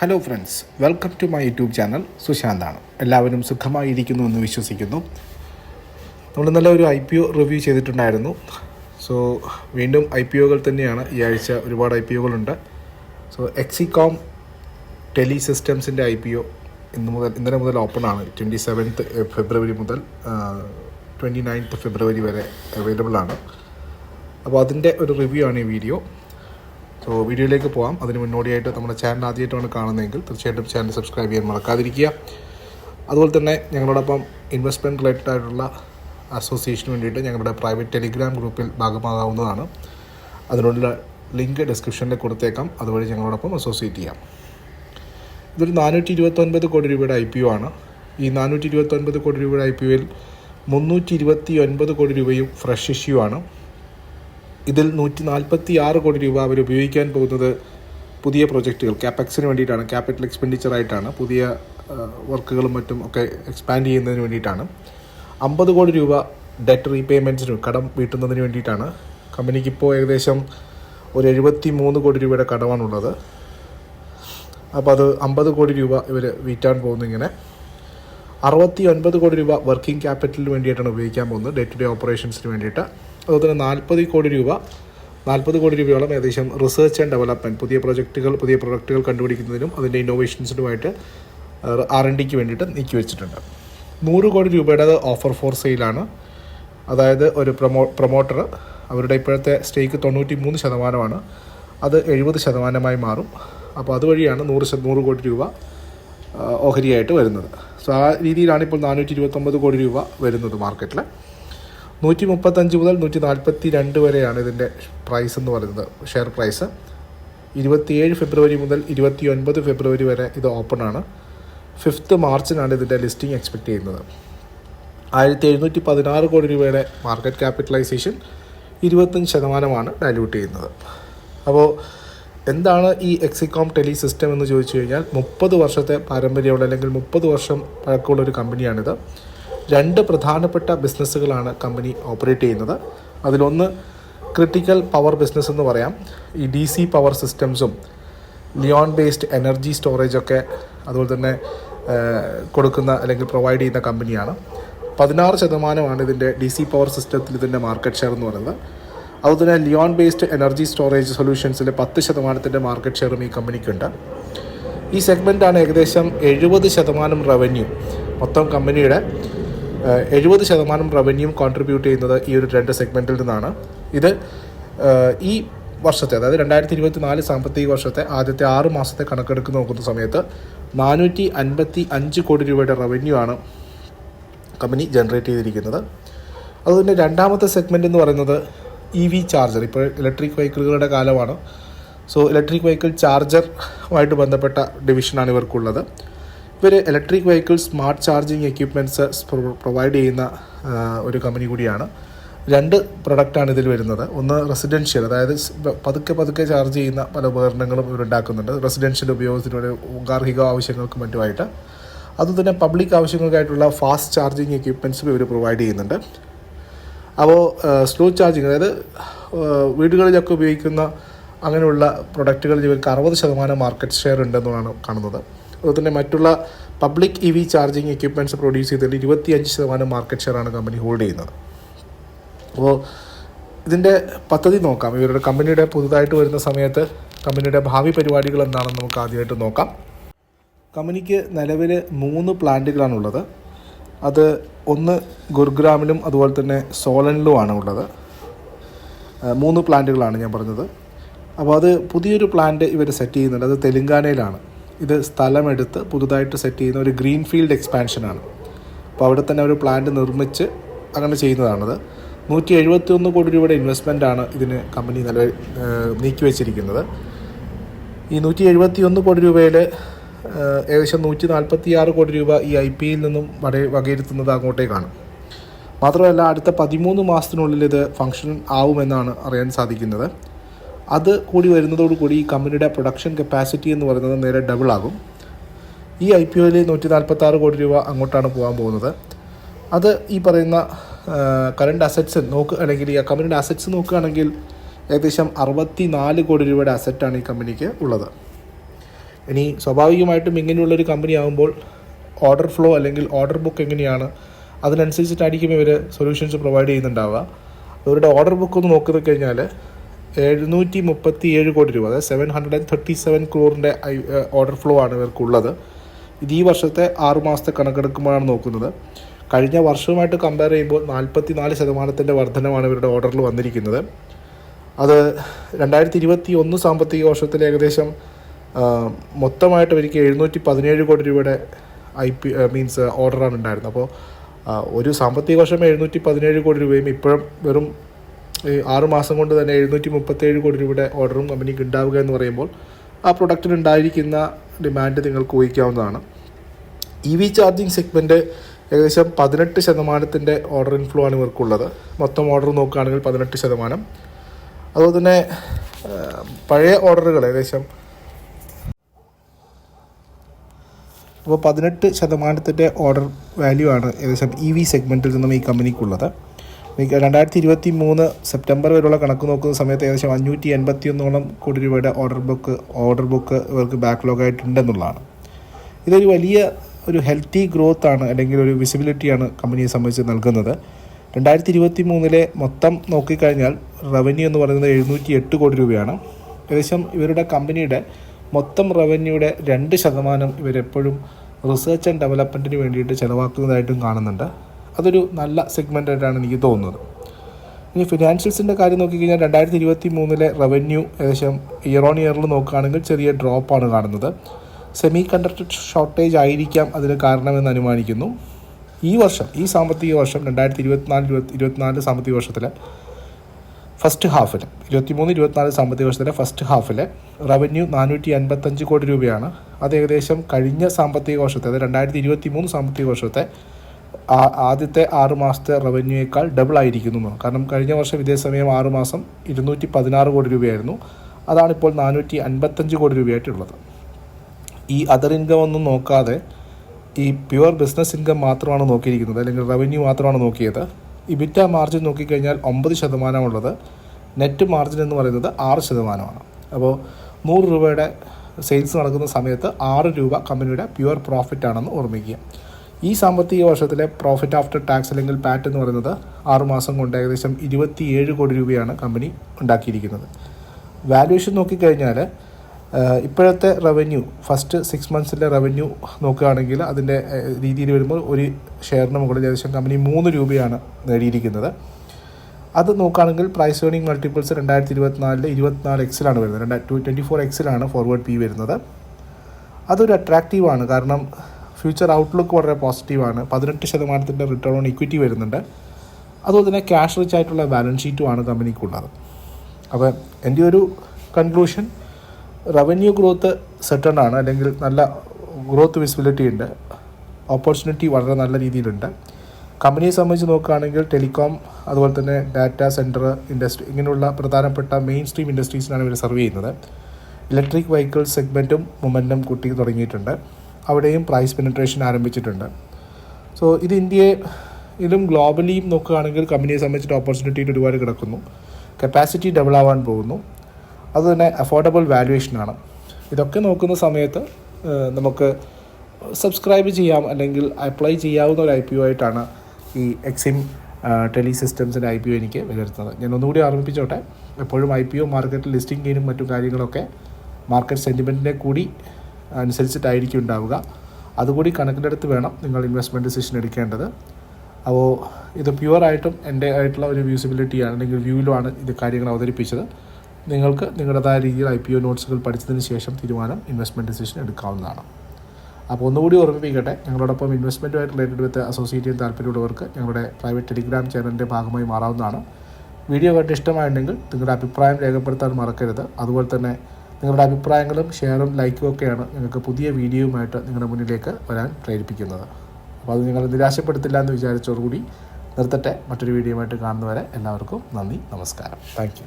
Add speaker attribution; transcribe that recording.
Speaker 1: Hello friends welcome to my YouTube channel സുശാന്താണ് എല്ലാവരും സുഖമായിരിക്കുന്നു എന്ന് വിശ്വസിക്കുന്നു. നമ്മൾ നല്ലൊരു ഒരു ഐ പി ഒ റിവ്യൂ ചെയ്തിട്ടുണ്ടായിരുന്നു. സോ വീണ്ടും ഐ പി ഒകൾ തന്നെയാണ്. ഈ ആഴ്ച ഒരുപാട് ഐ പി ഒകളുണ്ട് സോ എക്സികോം ടെലി സിസ്റ്റംസിന്റെ ഐ പി ഒ ഇന്ന് മുതൽ ഇന്നലെ മുതൽ ഓപ്പൺ ആണ്. ട്വന്റി സെവൻത്ത് ഫെബ്രുവരി മുതൽ ട്വന്റി നയൻത്ത് ഫെബ്രുവരി വരെ അവൈലബിൾ ആണ്. അപ്പോൾ അതിന്റെ ഒരു റിവ്യൂ ആണ് ഈ വീഡിയോ സോ വീഡിയോയിലേക്ക് പോകാം അതിന് മുന്നോടിയായിട്ട് നമ്മുടെ ചാനൽ ആദ്യമായിട്ടാണ് കാണുന്നതെങ്കിൽ തീർച്ചയായിട്ടും ചാനൽ സബ്സ്ക്രൈബ് ചെയ്യാൻ മറക്കാതിരിക്കുക. അതുപോലെ തന്നെ ഞങ്ങളോടൊപ്പം ഇൻവെസ്റ്റ്മെന്റ് റിലേറ്റഡ് ആയിട്ടുള്ള അസോസിയേഷന് വേണ്ടിയിട്ട് ഞങ്ങളുടെ പ്രൈവറ്റ് ടെലിഗ്രാം ഗ്രൂപ്പിൽ ഭാഗമാകാവുന്നതാണ്. അതിനുള്ള ലിങ്ക് ഡിസ്ക്രിപ്ഷനിൽ കൊടുത്തേക്കാം. അതുവഴി ഞങ്ങളോടൊപ്പം അസോസിയേറ്റ് ചെയ്യാം. ഇതൊരു നാനൂറ്റി ഇരുപത്തൊൻപത് കോടി രൂപയുടെ ഐ പി ഒ ആണ്. ഈ നാനൂറ്റി ഇരുപത്തൊൻപത് കോടി രൂപയുടെ ഐ പി ഒയിൽ മുന്നൂറ്റി ഇരുപത്തി ഒൻപത് കോടി രൂപയും ഫ്രഷ് ഇഷ്യൂ ആണ്. ഇതിൽ നൂറ്റി നാൽപ്പത്തി ആറ് കോടി രൂപ അവർ ഉപയോഗിക്കാൻ പോകുന്നത് പുതിയ പ്രൊജക്റ്റുകൾ ക്യാപെക്സിന് വേണ്ടിയിട്ടാണ് ക്യാപിറ്റൽ എക്സ്പെൻഡിച്ചർ ആയിട്ടാണ് പുതിയ വർക്കുകളും മറ്റും ഒക്കെ എക്സ്പാൻഡ് ചെയ്യുന്നതിന് വേണ്ടിയിട്ടാണ്. അമ്പത് കോടി രൂപ ഡെറ്റ് റീപേയ്മെന്റ്സിന് കടം വീട്ടുന്നതിന് വേണ്ടിയിട്ടാണ്. കമ്പനിക്കിപ്പോൾ ഏകദേശം ഒരു എഴുപത്തി മൂന്ന് കോടി രൂപയുടെ കടമാണുള്ളത്. അപ്പോൾ അത് അമ്പത് കോടി രൂപ ഇവർ വീറ്റാൻ പോകുന്നു ഇങ്ങനെ. അറുപത്തി ഒൻപത് കോടി രൂപ വർക്കിംഗ് ക്യാപിറ്റലിന് വേണ്ടിയിട്ടാണ് ഉപയോഗിക്കാൻ പോകുന്നത് ഡേ ടു ഡേ ഓപ്പറേഷൻസിന് വേണ്ടിയിട്ട്. അതുപോലെ തന്നെ നാൽപ്പത് കോടി രൂപ നാൽപ്പത് കോടി രൂപയോളം ഏകദേശം റിസർച്ച് ആൻഡ് ഡെവലപ്മെന്റ് പുതിയ പ്രൊജക്റ്റുകൾ പുതിയ പ്രൊഡക്റ്റുകൾ കണ്ടുപിടിക്കുന്നതിനും അതിന്റെ ഇന്നോവേഷൻസിനുമായിട്ട് ആർ എൻ ഡിക്ക് വേണ്ടിയിട്ട് നീക്കി വെച്ചിട്ടുണ്ട്. നൂറ് കോടി രൂപയുടെ ഓഫർ ഫോർ സെയിലാണ് അതായത് ഒരു പ്രൊമോ പ്രൊമോട്ടർ അവരുടെ ഇപ്പോഴത്തെ സ്റ്റേക്ക് തൊണ്ണൂറ്റി മൂന്ന് ശതമാനമാണ്. അത് എഴുപത് ശതമാനമായി മാറും. അപ്പോൾ അതുവഴിയാണ് നൂറ് നൂറ് കോടി രൂപ ഓഹരിയായിട്ട് വരുന്നത്. സോ ആ രീതിയിലാണ് ഇപ്പോൾ നാനൂറ്റി ഇരുപത്തൊമ്പത് കോടി രൂപ വരുന്നത് മാർക്കറ്റിൽ നൂറ്റി മുപ്പത്തഞ്ച് മുതൽ നൂറ്റി നാൽപ്പത്തി രണ്ട് വരെയാണ് ഇതിന്റെ പ്രൈസ് എന്ന് പറയുന്നത്. ഷെയർ പ്രൈസ് ഇരുപത്തിയേഴ് ഫെബ്രുവരി മുതൽ ഇരുപത്തി ഒൻപത് ഫെബ്രുവരി വരെ ഇത് ഓപ്പൺ ആണ്. ഫിഫ്ത്ത് മാർച്ചിനാണ് ഇതിന്റെ ലിസ്റ്റിംഗ് എക്സ്പെക്റ്റ് ചെയ്യുന്നത്. ആയിരത്തി എഴുന്നൂറ്റി പതിനാറ് കോടി രൂപയുടെ മാർക്കറ്റ് ക്യാപിറ്റലൈസേഷൻ ഇരുപത്തഞ്ച് ശതമാനമാണ് ഡൈല്യൂട്ട് ചെയ്യുന്നത്. അപ്പോൾ എന്താണ് ഈ എക്സിക്കോം ടെലി സിസ്റ്റം എന്ന് ചോദിച്ചു കഴിഞ്ഞാൽ മുപ്പത് വർഷത്തെ പാരമ്പര്യമുള്ള അല്ലെങ്കിൽ മുപ്പത് വർഷം പഴക്കമുള്ള ഒരു കമ്പനിയാണിത് രണ്ട് പ്രധാനപ്പെട്ട ബിസിനസ്സുകളാണ് കമ്പനി ഓപ്പറേറ്റ് ചെയ്യുന്നത്. അതിലൊന്ന് ക്രിട്ടിക്കൽ പവർ ബിസിനസ് എന്ന് പറയാം. ഈ ഡി സി പവർ സിസ്റ്റംസും ലിയോൺ ബേസ്ഡ് എനർജി സ്റ്റോറേജൊക്കെ അതുപോലെ തന്നെ കൊടുക്കുന്ന അല്ലെങ്കിൽ പ്രൊവൈഡ് ചെയ്യുന്ന കമ്പനിയാണ്. പതിനാറ് ശതമാനമാണ് ഇതിന്റെ ഡി സി പവർ സിസ്റ്റത്തിൽ ഇതിന്റെ മാർക്കറ്റ് ഷെയർ എന്ന് പറയുന്നത്. അതുപോലെ തന്നെ Li ion based energy storage സൊല്യൂഷൻസിൽ പത്ത് ശതമാനത്തിന്റെ മാർക്കറ്റ് ഷെയറും ഈ കമ്പനിക്കുണ്ട്. ഈ സെഗ്മെന്റാണ് ഏകദേശം എഴുപത് ശതമാനം റവന്യൂ മൊത്തം കമ്പനിയുടെ. എഴുപത് ശതമാനം റവന്യൂ കോൺട്രിബ്യൂട്ട് ചെയ്യുന്നത് ഈ ഒരു രണ്ട് സെഗ്മെന്റിൽ നിന്നാണ്. ഇത് ഈ വർഷത്തെ അതായത് രണ്ടായിരത്തി ഇരുപത്തി നാല് സാമ്പത്തിക വർഷത്തെ ആദ്യത്തെ ആറ് മാസത്തെ കണക്കെടുക്ക് നോക്കുന്ന സമയത്ത് നാനൂറ്റി അൻപത്തി അഞ്ച് കോടി രൂപയുടെ റവന്യൂ ആണ് കമ്പനി ജനറേറ്റ് ചെയ്തിരിക്കുന്നത്. അതുപോലെ രണ്ടാമത്തെ സെഗ്മെന്റ് എന്ന് പറയുന്നത് ഇ വി ചാർജർ ഇപ്പോൾ ഇലക്ട്രിക് വെഹിക്കിളുകളുടെ കാലമാണ്. സോ ഇലക്ട്രിക് വെഹിക്കിൾ ചാർജറുമായിട്ട് ബന്ധപ്പെട്ട ഡിവിഷനാണ് ഇവർക്കുള്ളത്. ഇവർ electric vehicle smart charging equipments provide ചെയ്യുന്ന ഒരു കമ്പനി കൂടിയാണ്. രണ്ട് പ്രൊഡക്റ്റാണ് ഇതിൽ വരുന്നത്. ഒന്ന് റെസിഡൻഷ്യൽ അതായത് പതുക്കെ പതുക്കെ ചാർജ് ചെയ്യുന്ന പല ഉപകരണങ്ങളും ഇവരുണ്ടാക്കുന്നുണ്ട് റെസിഡൻഷ്യൽ ഉപയോഗത്തിനുള്ള ഗാർഹിക ആവശ്യങ്ങൾക്കും മറ്റുമായിട്ട്. അതുതന്നെ പബ്ലിക് ആവശ്യങ്ങൾക്കായിട്ടുള്ള ഫാസ്റ്റ് ചാർജിങ് എക്യുപ്മെന്റ്സും ഇവർ പ്രൊവൈഡ് ചെയ്യുന്നുണ്ട്. അപ്പോൾ സ്ലോ ചാർജിങ് അതായത് വീടുകളിലൊക്കെ ഉപയോഗിക്കുന്ന അങ്ങനെയുള്ള പ്രൊഡക്റ്റുകളിൽ ഇവർക്ക് അറുപത് ശതമാനം മാർക്കറ്റ് ഷെയർ ഉണ്ടെന്നാണ് കാണുന്നത്. അതുപോലെ തന്നെ മറ്റുള്ള public E V charging equipments produce ചെയ്തതിൽ ഇരുപത്തിയഞ്ച് ശതമാനം മാർക്കറ്റ് ഷെയറാണ് കമ്പനി ഹോൾഡ് ചെയ്യുന്നത്. അപ്പോൾ ഇതിന്റെ പദ്ധതി നോക്കാം. ഇവരുടെ കമ്പനിയുടെ പുതുതായിട്ട് വരുന്ന സമയത്ത് കമ്പനിയുടെ ഭാവി പരിപാടികൾ എന്താണെന്ന് നമുക്ക് ആദ്യമായിട്ട് നോക്കാം. കമ്പനിക്ക് നിലവിൽ മൂന്ന് പ്ലാന്റുകളാണുള്ളത് അത് ഒന്ന് ഗുർഗ്രാമിലും അതുപോലെ തന്നെ സോളനിലുമാണ് ഉള്ളത്. മൂന്ന് പ്ലാന്റുകളാണ് ഞാൻ പറഞ്ഞത്. അപ്പോൾ അത് പുതിയൊരു പ്ലാന്റ് ഇവർ സെറ്റ് ചെയ്യുന്നുണ്ട്. അത് തെലുങ്കാനയിലാണ്. ഇത് സ്ഥലമെടുത്ത് പുതുതായിട്ട് സെറ്റ് ചെയ്യുന്ന ഒരു ഗ്രീൻ ഫീൽഡ് എക്സ്പാൻഷനാണ്. അപ്പോൾ അവിടെ തന്നെ ഒരു പ്ലാന്റ് നിർമ്മിച്ച് അങ്ങനെ ചെയ്യുന്നതാണത്. നൂറ്റി എഴുപത്തി ഒന്ന് കോടി രൂപയുടെ ഇൻവെസ്റ്റ്മെന്റാണ് ഇതിന് കമ്പനി നിലവിൽ ആ, നീക്കി വെച്ചിരിക്കുന്നത്. ഈ നൂറ്റി എഴുപത്തി ഒന്ന് കോടി രൂപയിൽ ഏകദേശം നൂറ്റി നാൽപ്പത്തി ആറ് കോടി രൂപ ഈ ഐ പി യിൽ നിന്നും വട വകയിരുത്തുന്നത് അങ്ങോട്ടേക്കാണ്. മാത്രമല്ല അടുത്ത പതിമൂന്ന് മാസത്തിനുള്ളിൽ ഇത് ഫങ്ഷൻ ആവുമെന്നാണ് അറിയാൻ സാധിക്കുന്നത്. അത് കൂടി വരുന്നതോടുകൂടി ഈ കമ്പനിയുടെ പ്രൊഡക്ഷൻ കപ്പാസിറ്റി എന്ന് പറയുന്നത് നേരെ ഡബിൾ ആകും. ഈ ഐ പി ഒയിൽ നൂറ്റി നാൽപ്പത്തി ആറ് കോടി രൂപ അങ്ങോട്ടാണ് പോകാൻ പോകുന്നത്. അത് ഈ പറയുന്ന കറണ്ട് അസറ്റ്സ് നോക്ക് അല്ലെങ്കിൽ ഈ കമ്പനിയുടെ അസറ്റ്സ് നോക്കുകയാണെങ്കിൽ ഏകദേശം അറുപത്തി നാല് കോടി രൂപയുടെ അസറ്റാണ് ഈ കമ്പനിക്ക് ഉള്ളത്. ഇനി സ്വാഭാവികമായിട്ടും ഇങ്ങനെയുള്ളൊരു കമ്പനി ആകുമ്പോൾ ഓർഡർ ഫ്ലോ അല്ലെങ്കിൽ ഓർഡർ ബുക്ക് എങ്ങനെയാണ് അതിനനുസരിച്ചിട്ടായിരിക്കും ഇവർ സൊല്യൂഷൻസ് പ്രൊവൈഡ് ചെയ്യുന്നുണ്ടാവുക. അവരുടെ ഓർഡർ ബുക്ക് ഒന്ന് നോക്കി കഴിഞ്ഞാൽ എഴുന്നൂറ്റി മുപ്പത്തി ഏഴ് കോടി രൂപ അതായത് seven hundred and thirty seven ക്രോറിന്റെ order flow ആണ് ഇവർക്കുള്ളത്. ഇത് ഈ വർഷത്തെ ആറ് മാസത്തെ കണക്കെടുക്കുമ്പോഴാണ് നോക്കുന്നത്. കഴിഞ്ഞ വർഷവുമായിട്ട് കമ്പയർ ചെയ്യുമ്പോൾ നാൽപ്പത്തി നാല് ശതമാനത്തിന്റെ വർധനമാണ് ഇവരുടെ ഓർഡറിൽ വന്നിരിക്കുന്നത്. അത് രണ്ടായിരത്തി ഇരുപത്തി ഒന്ന് സാമ്പത്തിക വർഷത്തിൽ ഏകദേശം മൊത്തമായിട്ട് ഇവർക്ക് എഴുന്നൂറ്റി പതിനേഴ് കോടി രൂപയുടെ ഐ പി മീൻസ് ഓർഡറാണ് ഉണ്ടായിരുന്നത്. അപ്പോൾ ഒരു സാമ്പത്തിക വർഷം എഴുന്നൂറ്റി പതിനേഴ് കോടി രൂപയും ഇപ്പോഴും വെറും ഈ ആറ് മാസം കൊണ്ട് തന്നെ എഴുന്നൂറ്റി മുപ്പത്തേഴ് കോടി രൂപയുടെ ഓർഡറും കമ്പനിക്ക് ഉണ്ടാവുക എന്ന് പറയുമ്പോൾ ആ പ്രൊഡക്റ്റിന് ഉണ്ടായിരിക്കുന്ന ഡിമാൻഡ് നിങ്ങൾക്ക് ഊഹിക്കാവുന്നതാണ്. ഇ വി ചാർജിങ് സെഗ്മെന്റ് ഏകദേശം പതിനെട്ട് ശതമാനത്തിന്റെ ഓർഡർ ഇൻഫ്ലോ ആണ് ഇവർക്കുള്ളത്. മൊത്തം ഓർഡർ നോക്കുകയാണെങ്കിൽ പതിനെട്ട് ശതമാനം. അതുപോലെ തന്നെ പഴയ ഓർഡറുകൾ ഏകദേശം അപ്പോൾ പതിനെട്ട് ശതമാനത്തിന്റെ ഓർഡർ വാല്യൂ ആണ് ഏകദേശം ഇ വി സെഗ്മെന്റിൽ നിന്നും ഈ കമ്പനിക്കുള്ളത് രണ്ടായിരത്തി ഇരുപത്തി മൂന്ന് സെപ്റ്റംബർ വരെയുള്ള കണക്ക് നോക്കുന്ന സമയത്ത് ഏകദേശം അഞ്ഞൂറ്റി എൺപത്തി ഒന്നോളം കോടി രൂപയുടെ ഓർഡർ ബുക്ക് ഓർഡർ ബുക്ക് ഇവർക്ക് ബാക്ക്ലോഗായിട്ടുണ്ടെന്നുള്ളതാണ് ഇതൊരു വലിയ ഒരു ഹെൽത്തി ഗ്രോത്ത് ആണ് അല്ലെങ്കിൽ ഒരു വിസിബിലിറ്റിയാണ് കമ്പനിയെ സംബന്ധിച്ച് നൽകുന്നത്. രണ്ടായിരത്തി ഇരുപത്തി മൂന്നിലെ മൊത്തം നോക്കിക്കഴിഞ്ഞാൽ റവന്യൂ എന്ന് പറയുന്നത് എഴുന്നൂറ്റി എട്ട് കോടി രൂപയാണ്. ഏകദേശം ഇവരുടെ കമ്പനിയുടെ മൊത്തം റവന്യൂയുടെ രണ്ട് ശതമാനം ഇവരെപ്പോഴും റിസർച്ച് ആൻഡ് ഡെവലപ്മെന്റിന് വേണ്ടിയിട്ട് ചിലവാക്കുന്നതായിട്ടും കാണുന്നുണ്ട്. അതൊരു നല്ല സെഗ്മെന്റ് ആയിട്ടാണ് എനിക്ക് തോന്നുന്നത്. ഇനി ഫിനാൻഷ്യൽസിന്റെ കാര്യം നോക്കിക്കഴിഞ്ഞാൽ രണ്ടായിരത്തി ഇരുപത്തി മൂന്നിലെ റവന്യൂ ഏകദേശം ഇയർ ഓൺ ഇയറിൽ നോക്കുകയാണെങ്കിൽ ചെറിയ ഡ്രോപ്പാണ് കാണുന്നത്. സെമി കണ്ടക്ടർ ഷോർട്ടേജ് ആയിരിക്കാം അതിന് കാരണമെന്ന് അനുമാനിക്കുന്നു. ഈ വർഷം ഈ സാമ്പത്തിക വർഷം രണ്ടായിരത്തി ഇരുപത്തിനാല് ഇരുപത്തി ഇരുപത്തിനാല് സാമ്പത്തിക വർഷത്തിലെ ഫസ്റ്റ് ഹാഫിൽ ഇരുപത്തിമൂന്ന് ഇരുപത്തിനാല് സാമ്പത്തിക വർഷത്തിലെ ഫസ്റ്റ് ഹാഫിലെ റവന്യൂ നാനൂറ്റി അൻപത്തഞ്ച് കോടി രൂപയാണ്. അത് ഏകദേശം കഴിഞ്ഞ സാമ്പത്തിക വർഷത്തെ അതായത് രണ്ടായിരത്തി ഇരുപത്തി മൂന്ന് സാമ്പത്തിക വർഷത്തെ ആദ്യത്തെ ആറ് മാസത്തെ റവന്യൂയേക്കാൾ ഡബിൾ ആയിരിക്കുന്നു കാരണം കഴിഞ്ഞ വർഷം ഇതേ സമയം ആറ് മാസം ഇരുന്നൂറ്റി പതിനാറ് കോടി രൂപയായിരുന്നു. അതാണിപ്പോൾ നാനൂറ്റി അൻപത്തഞ്ച് കോടി രൂപയായിട്ടുള്ളത്. ഈ അതർ ഇൻകം ഒന്നും നോക്കാതെ ഈ പ്യുവർ ബിസിനസ് ഇൻകം മാത്രമാണ് നോക്കിയിരിക്കുന്നത്. അല്ലെങ്കിൽ റവന്യൂ മാത്രമാണ് നോക്കിയത്. ഇബിറ്റ മാർജിൻ നോക്കിക്കഴിഞ്ഞാൽ ഒമ്പത് ശതമാനമുള്ളത്. നെറ്റ് മാർജിൻ എന്ന് പറയുന്നത് ആറ് ശതമാനമാണ്. അപ്പോൾ നൂറ് രൂപയുടെ സെയിൽസ് നടക്കുന്ന സമയത്ത് ആറ് രൂപ കമ്പനിയുടെ പ്യുവർ പ്രോഫിറ്റ് ആണെന്ന് ഓർമ്മിക്കുക. ഈ സാമ്പത്തിക വർഷത്തിലെ പ്രോഫിറ്റ് ആഫ്റ്റർ ടാക്സ് അല്ലെങ്കിൽ പാറ്റ് എന്ന് പറയുന്നത് ആറുമാസം കൊണ്ട് ഏകദേശം ഇരുപത്തിയേഴ് കോടി രൂപയാണ് കമ്പനി ഉണ്ടാക്കിയിരിക്കുന്നത്. വാല്യുവേഷൻ നോക്കിക്കഴിഞ്ഞാൽ ഇപ്പോഴത്തെ റവന്യൂ ഫസ്റ്റ് സിക്സ് മന്ത്സിലെ റവന്യൂ നോക്കുകയാണെങ്കിൽ അതിന്റെ രീതിയിൽ വരുമ്പോൾ ഒരു ഷെയറിന് മുകളിൽ ഏകദേശം കമ്പനി മൂന്ന് രൂപയാണ് നേടിയിരിക്കുന്നത്. അത് നോക്കുകയാണെങ്കിൽ പ്രൈസ് ഏണിംഗ് മൾട്ടിപ്പിൾസ് രണ്ടായിരത്തി ഇരുപത്തിനാലിൽ ഇരുപത്തിനാല് എക്സിലാണ് വരുന്നത്. രണ്ടായിരത്തി ട്വന്റി ഫോർ എക്സിലാണ് ഫോർവേഡ് പി വരുന്നത്. അതൊരു അട്രാക്റ്റീവാണ് കാരണം ഫ്യൂച്ചർ ഔട്ട്ലുക്ക് വളരെ പോസിറ്റീവാണ് പതിനെട്ട് ശതമാനത്തിന്റെ റിട്ടേൺ ഓൺ ഇക്വിറ്റി വരുന്നുണ്ട്. അതുപോലെ തന്നെ ക്യാഷ് റിച്ച് ആയിട്ടുള്ള ബാലൻസ് ഷീറ്റും ഷീറ്റുമാണ് കമ്പനിക്കുള്ളത്. അപ്പോൾ എന്റെ ഒരു കൺക്ലൂഷൻ റവന്യൂ ഗ്രോത്ത് സെറ്റൺ ആണ്. അല്ലെങ്കിൽ നല്ല ഗ്രോത്ത് വിസിബിലിറ്റി ഉണ്ട്. ഓപ്പർച്യൂണിറ്റി വളരെ നല്ല രീതിയിലുണ്ട്. കമ്പനിയെ സംബന്ധിച്ച് നോക്കുകയാണെങ്കിൽ ടെലികോം അതുപോലെ തന്നെ ഡാറ്റ സെന്റർ ഇൻഡസ്ട്രി ഇങ്ങനെയുള്ള പ്രധാനപ്പെട്ട മെയിൻ സ്ട്രീം ഇൻഡസ്ട്രീസിനാണ് ഇവർ സർവ് ചെയ്യുന്നത്. ഇലക്ട്രിക് വെഹിക്കിൾ സെഗ്മെന്റും മൊമെന്റം കൂട്ടി തുടങ്ങിയിട്ടുണ്ട്. അവിടെയും പ്രൈസ് പെനിട്രേഷൻ ആരംഭിച്ചിട്ടുണ്ട്. സോ ഇത് ഇന്ത്യയെ ഇന്ത്യയിലും ഗ്ലോബലിയും നോക്കുകയാണെങ്കിൽ കമ്പനിയെ സംബന്ധിച്ചിട്ട് ഓപ്പർച്യൂണിറ്റി ഒരുപാട് കിടക്കുന്നു. കപ്പാസിറ്റി ഡബിൾ ആവാൻ പോകുന്നു. അതുതന്നെ അഫോർഡബിൾ വാല്യുവേഷനാണ് ഇതൊക്കെ നോക്കുന്ന സമയത്ത് നമുക്ക് സബ്സ്ക്രൈബ് ചെയ്യാം അല്ലെങ്കിൽ അപ്ലൈ ചെയ്യാവുന്ന ഒരു ഐ പി ഒ ആയിട്ടാണ് ഈ എക്സിം ടെലി സിസ്റ്റംസിന്റെ ഐ പി ഒ എനിക്ക് വിലയിരുത്തുന്നത്. ഞാൻ ഒന്നുകൂടി ഓർമ്മിപ്പിച്ചോട്ടെ എപ്പോഴും ഐ പി ഒ മാർക്കറ്റിൽ ലിസ്റ്റിംഗ് ഗെയിനും മറ്റു കാര്യങ്ങളൊക്കെ മാർക്കറ്റ് സെന്റിമെന്റിനെ കൂടി അനുസരിച്ചിട്ടായിരിക്കും ഉണ്ടാവുക. അതുകൂടി കണക്കിലെടുത്ത് വേണം നിങ്ങൾ ഇൻവെസ്റ്റ്മെന്റ് ഡിസിഷൻ എടുക്കേണ്ടത്. അപ്പോൾ ഇത് പ്യുവറായിട്ടും എന്റെ ആയിട്ടുള്ള ഒരു വ്യൂസിബിലിറ്റിയാണ് അല്ലെങ്കിൽ വ്യൂവിലുമാണ് ഇത് കാര്യങ്ങൾ അവതരിപ്പിച്ചത്. നിങ്ങൾക്ക് നിങ്ങളുടേതായ രീതിയിൽ ഐ പി ഒ നോട്ട്സുകൾ പഠിച്ചതിന് ശേഷം തീരുമാനം ഇൻവെസ്റ്റ്മെന്റ് ഡിസിഷൻ എടുക്കാവുന്നതാണ്. അപ്പോൾ ഒന്നുകൂടി ഓർമ്മിപ്പിക്കട്ടെ ഞങ്ങളോടൊപ്പം ഇൻവെസ്റ്റ്മെന്റുമായിട്ട് റിലേറ്റഡ് വിത്ത് അസോസിയേറ്റ് ചെയ്യാൻ താല്പര്യമുള്ളവർക്ക് ഞങ്ങളുടെ പ്രൈവറ്റ് ടെലിഗ്രാം ചാനലിന്റെ ഭാഗമായി മാറാവുന്നതാണ്. വീഡിയോ കണ്ട് ഇഷ്ടമായിട്ടുണ്ടെങ്കിൽ നിങ്ങളുടെ അഭിപ്രായം രേഖപ്പെടുത്താൻ മറക്കരുത്. അതുപോലെ തന്നെ നിങ്ങളുടെ അഭിപ്രായങ്ങളും ഷെയറും ലൈക്കും ഒക്കെയാണ് ഞങ്ങൾക്ക് പുതിയ വീഡിയോയുമായിട്ട് നിങ്ങളുടെ മുന്നിലേക്ക് വരാൻ പ്രേരിപ്പിക്കുന്നത്. അപ്പോൾ അത് നിങ്ങൾ നിരാശപ്പെടുത്തില്ല എന്ന് വിചാരിച്ചോടുകൂടി നിർത്തട്ടെ. മറ്റൊരു വീഡിയോയുമായിട്ട് കാണുന്നവരെ എല്ലാവർക്കും നന്ദി നമസ്കാരം. താങ്ക്